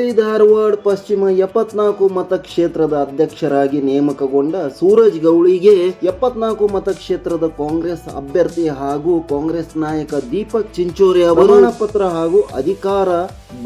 ಹುಬ್ಬಳ್ಳಿ, ಧಾರವಾಡ, ಪಶ್ಚಿಮ ಎಪ್ಪತ್ನಾಲ್ಕು ಮತಕ್ಷೇತ್ರದ ಅಧ್ಯಕ್ಷರಾಗಿ ನೇಮಕಗೊಂಡ ಸೂರಜ್ ಗೌಳಿಗೆ ಎಪ್ಪತ್ನಾಲ್ಕು ಮತಕ್ಷೇತ್ರದ ಕಾಂಗ್ರೆಸ್ ಅಭ್ಯರ್ಥಿ ಹಾಗೂ ಕಾಂಗ್ರೆಸ್ ನಾಯಕ ದೀಪಕ್ ಚಿಂಚೋರಿ ಅವರು ಪತ್ರ ಹಾಗೂ ಅಧಿಕಾರ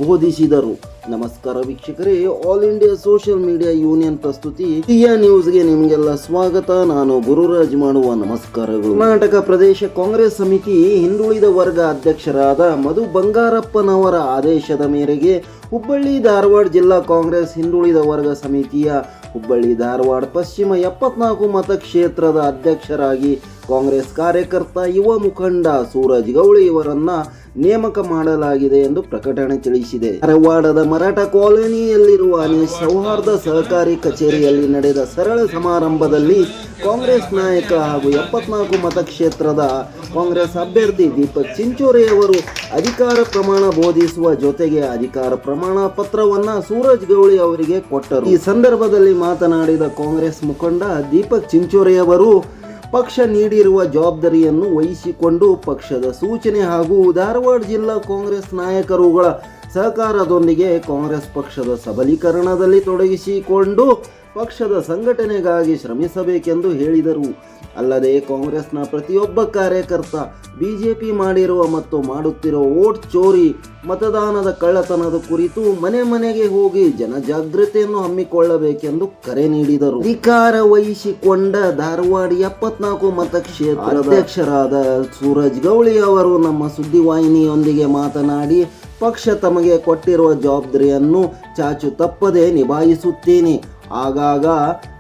ಬೋಧಿಸಿದರು. ನಮಸ್ಕಾರ ವೀಕ್ಷಕರೇ all India social media union ಪ್ರಸ್ತುತಿ ಟಿಯ ನ್ಯೂಸ್ಗೆ ನಿಮಗೆಲ್ಲ ಸ್ವಾಗತ. ನಾನು ಗುರುರಾಜ್ ಮಾಡುವ ನಮಸ್ಕಾರಗಳು. ಕರ್ನಾಟಕ ಪ್ರದೇಶ ಕಾಂಗ್ರೆಸ್ ಸಮಿತಿ ಹಿಂದುಳಿದ ವರ್ಗ ಅಧ್ಯಕ್ಷರಾದ ಮಧು ಬಂಗಾರಪ್ಪನವರ ಆದೇಶದ ಮೇರೆಗೆ ಹುಬ್ಬಳ್ಳಿ ಧಾರವಾಡ ಜಿಲ್ಲಾ ಕಾಂಗ್ರೆಸ್ ಹಿಂದುಳಿದ ವರ್ಗ ಸಮಿತಿಯ ಹುಬ್ಬಳ್ಳಿ ಧಾರವಾಡ ಪಶ್ಚಿಮ ಎಪ್ಪತ್ನಾಲ್ಕು ಮತಕ್ಷೇತ್ರದ ಅಧ್ಯಕ್ಷರಾಗಿ ಕಾಂಗ್ರೆಸ್ ಕಾರ್ಯಕರ್ತ ಯುವ ಮುಖಂಡ ಸೂರಜ್ ಗೌಳಿ ಇವರನ್ನ ನೇಮಕ ಮಾಡಲಾಗಿದೆ ಎಂದು ಪ್ರಕಟಣೆ ತಿಳಿಸಿದೆ. ಧಾರವಾಡದ ಮರಾಠ ಕಾಲೋನಿಯಲ್ಲಿರುವ ಸೌಹಾರ್ದ ಸಹಕಾರಿ ಕಚೇರಿಯಲ್ಲಿ ನಡೆದ ಸರಳ ಸಮಾರಂಭದಲ್ಲಿ ಕಾಂಗ್ರೆಸ್ ನಾಯಕ ಹಾಗೂ ಎಪ್ಪತ್ನಾಲ್ಕು ಮತಕ್ಷೇತ್ರದ ಕಾಂಗ್ರೆಸ್ ಅಭ್ಯರ್ಥಿ ದೀಪಕ್ ಚಿಂಚೋರೆಯವರು ಅಧಿಕಾರ ಪ್ರಮಾಣ ಬೋಧಿಸುವ ಜೊತೆಗೆ ಅಧಿಕಾರ ಪ್ರಮಾಣ ಪತ್ರವನ್ನ ಸೂರಜ್ ಗೌಳಿ ಅವರಿಗೆ ಕೊಟ್ಟರು. ಈ ಸಂದರ್ಭದಲ್ಲಿ ಮಾತನಾಡಿದ ಕಾಂಗ್ರೆಸ್ ಮುಖಂಡ ದೀಪಕ್ ಚಿಂಚೋರೆ ಅವರು ಪಕ್ಷ ನೀಡಿರುವ ಜವಾಬ್ದಾರಿಯನ್ನು ವಹಿಸಿಕೊಂಡು ಪಕ್ಷದ ಸೂಚನೆ ಹಾಗೂ ಧಾರವಾಡ ಜಿಲ್ಲಾ ಕಾಂಗ್ರೆಸ್ ನಾಯಕರುಗಳ ಸಹಕಾರದೊಂದಿಗೆ ಕಾಂಗ್ರೆಸ್ ಪಕ್ಷದ ಸಬಲೀಕರಣದಲ್ಲಿ ತೊಡಗಿಸಿಕೊಂಡು ಪಕ್ಷದ ಸಂಘಟನೆಗಾಗಿ ಶ್ರಮಿಸಬೇಕೆಂದು ಹೇಳಿದರು. ಅಲ್ಲದೆ ಕಾಂಗ್ರೆಸ್ನ ಪ್ರತಿಯೊಬ್ಬ ಕಾರ್ಯಕರ್ತ ಬಿಜೆಪಿ ಮಾಡಿರುವ ಮತ್ತು ಮಾಡುತ್ತಿರುವ ವೋಟ್ ಚೋರಿ, ಮತದಾನದ ಕಳ್ಳತನದ ಕುರಿತು ಮನೆ ಮನೆಗೆ ಹೋಗಿ ಜನಜಾಗೃತಿಯನ್ನು ಹಮ್ಮಿಕೊಳ್ಳಬೇಕೆಂದು ಕರೆ ನೀಡಿದರು. ಅಧಿಕಾರ ವಹಿಸಿಕೊಂಡ ಧಾರವಾಡ ಎಪ್ಪತ್ನಾಲ್ಕು ಮತಕ್ಷೇತ್ರ ಅಧ್ಯಕ್ಷರಾದ ಸೂರಜ್ ಗೌಳಿ ಅವರು ನಮ್ಮ ಸುದ್ದಿವಾಹಿನಿಯೊಂದಿಗೆ ಮಾತನಾಡಿ ಪಕ್ಷ ತಮಗೆ ಕೊಟ್ಟಿರುವ ಜವಾಬ್ದಾರಿಯನ್ನು ಚಾಚು ತಪ್ಪದೆ ನಿಭಾಯಿಸುತ್ತೇನೆ. ಆಗಾಗ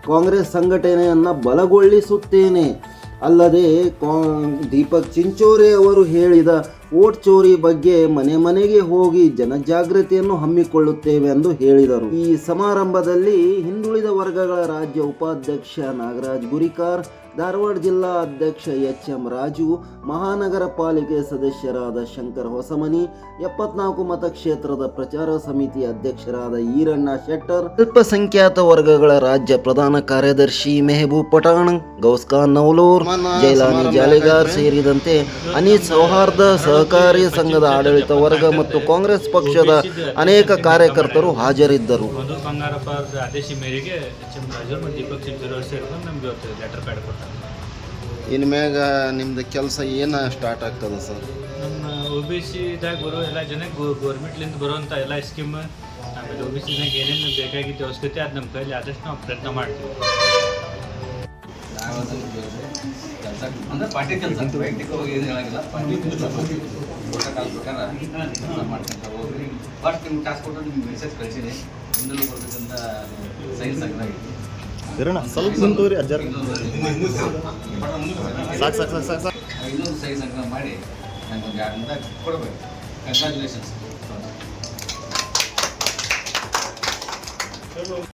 ಕಾಂಗ್ರೆಸ್ ಸಂಘಟನೆಯನ್ನು ಬಲಗೊಳಿಸುತ್ತೇನೆ. ಅಲ್ಲದೆ ಕಾ- ದೀಪಕ್ ಚಿಂಚೋರೆ ಅವರು ಹೇಳಿದ ಓಟ್ ಚೋರಿ ಬಗ್ಗೆ ಮನೆ ಮನೆಗೆ ಹೋಗಿ ಜನಜಾಗೃತಿಯನ್ನು ಹಮ್ಮಿಕೊಳ್ಳುತ್ತೇವೆ ಎಂದು ಹೇಳಿದರು. ಈ ಸಮಾರಂಭದಲ್ಲಿ ಹಿಂದುಳಿದ ವರ್ಗಗಳ ರಾಜ್ಯ ಉಪಾಧ್ಯಕ್ಷ ನಾಗರಾಜ್ ಗುರಿಕಾರ್ ಧಾರವಾಡ ಜಿಲ್ಲಾ ಅಧ್ಯಕ್ಷ ಎಚ್ ಎಂ ರಾಜು ಮಹಾನಗರ ಪಾಲಿಕೆ ಸದಸ್ಯರಾದ ಶಂಕರ್ ಹೊಸಮನಿ ಎಪ್ಪತ್ನಾಲ್ಕು ಮತಕ್ಷೇತ್ರದ ಪ್ರಚಾರ ಸಮಿತಿ ಅಧ್ಯಕ್ಷರಾದ ಈರಣ್ಣ ಶೆಟ್ಟರ್ ಅಲ್ಪಸಂಖ್ಯಾತ ವರ್ಗಗಳ ರಾಜ್ಯ ಪ್ರಧಾನ ಕಾರ್ಯದರ್ಶಿ ಮೆಹಬೂಬ್ ಪಠಾಣ್ ಗೌಸ್ಖಾನ್ ನೌಲೂರ್ ಜೈಲಾನಿ ಜಾಲಿಗಾರ್ ಸೇರಿದಂತೆ ಅನೀಸ್ ಸೌಹಾರ್ದ ಸಹಕಾರಿ ಸಂಘದ ಆಡಳಿತ ವರ್ಗ ಮತ್ತು ಕಾಂಗ್ರೆಸ್ ಪಕ್ಷದ ಅನೇಕ ಕಾರ್ಯಕರ್ತರು ಹಾಜರಿದ್ದರು. ಬಂಗಾರಪ್ಪ ಆದೇಶ ಮೇರೆಗೆ ಎಚ್ ಎಂ ರಾಜು ಮತ್ತು ದೀಪಕ್ ಚಿಂಚೂರಿ ಅವ್ರು ಸೇರ್ಕೊಂಡು ನಮ್ಗೆ ಲೆಟರ್ ಪ್ಯಾಡ್ ಕೊಟ್ಟಾರೆ. ಇನ್ನು ಮ್ಯಾಗ ನಿಮ್ದು ಕೆಲಸ ಏನು ಸ್ಟಾರ್ಟ್ ಆಗ್ತದೆ ಸರ್ ನಮ್ಮ ಒ ಬಿ ಸಿದಾಗ ಬರೋ ಎಲ್ಲ ಜನಕ್ಕೆ ಗೌರ್ಮೆಂಟ್ಲಿಂದ ಬರುವಂಥ ಎಲ್ಲ ಸ್ಕೀಮ್ ಆಮೇಲೆ ಒ ಬಿ ಸಿದಾಗ ಏನೇನು ಬೇಕಾಗಿತ್ತು ಅವಶ್ಯಕತೆ ಅದು ನಮ್ಮ ಕೈಲಿ ಆದಷ್ಟು ನಾವು ಪ್ರಯತ್ನ ಮಾಡ್ತೀವಿ. ಅಂದ್ರೆ ಪಾರ್ಟಿ ಕೆಲಸ ವೈಯಕ್ತಿಕವಾಗಿ ಏನು ಹೇಳಂಗಿಲ್ಲ. ಪಾರ್ಟಿ ಕೆಲಸ ಪ್ರೋಟೋಕಾಲ್ ಪ್ರಕಾರ ಕೆಲಸ ಮಾಡ್ಕೊಂತ ಹೋಗ್ರಿ ಫಸ್ಟ್ ನಿಮ್ಗೆ ಟಾಸ್ಕ್ ಕೊಟ್ಟು ನಿಮ್ಗೆ ಮೆಸೇಜ್ ಕಳಿಸಿದೆ ಬರ್ಬೇಕಂತ ಸೈನ್ಸ್ ಇರೋಣ, ಸ್ವಲ್ಪ ಮುಂದೂರಿ ಅಜ್ಜಾರ. ಸಾಕು ಸಾಕು ಸಾಕು ಸಾಕು. ಸಾಕು ಸೈಜ್ ಸಂಗ್ರಹ ಮಾಡಿ ನಂಗೆ ಒಂದು ಎರಡು ಕೊಡಬೇಕು.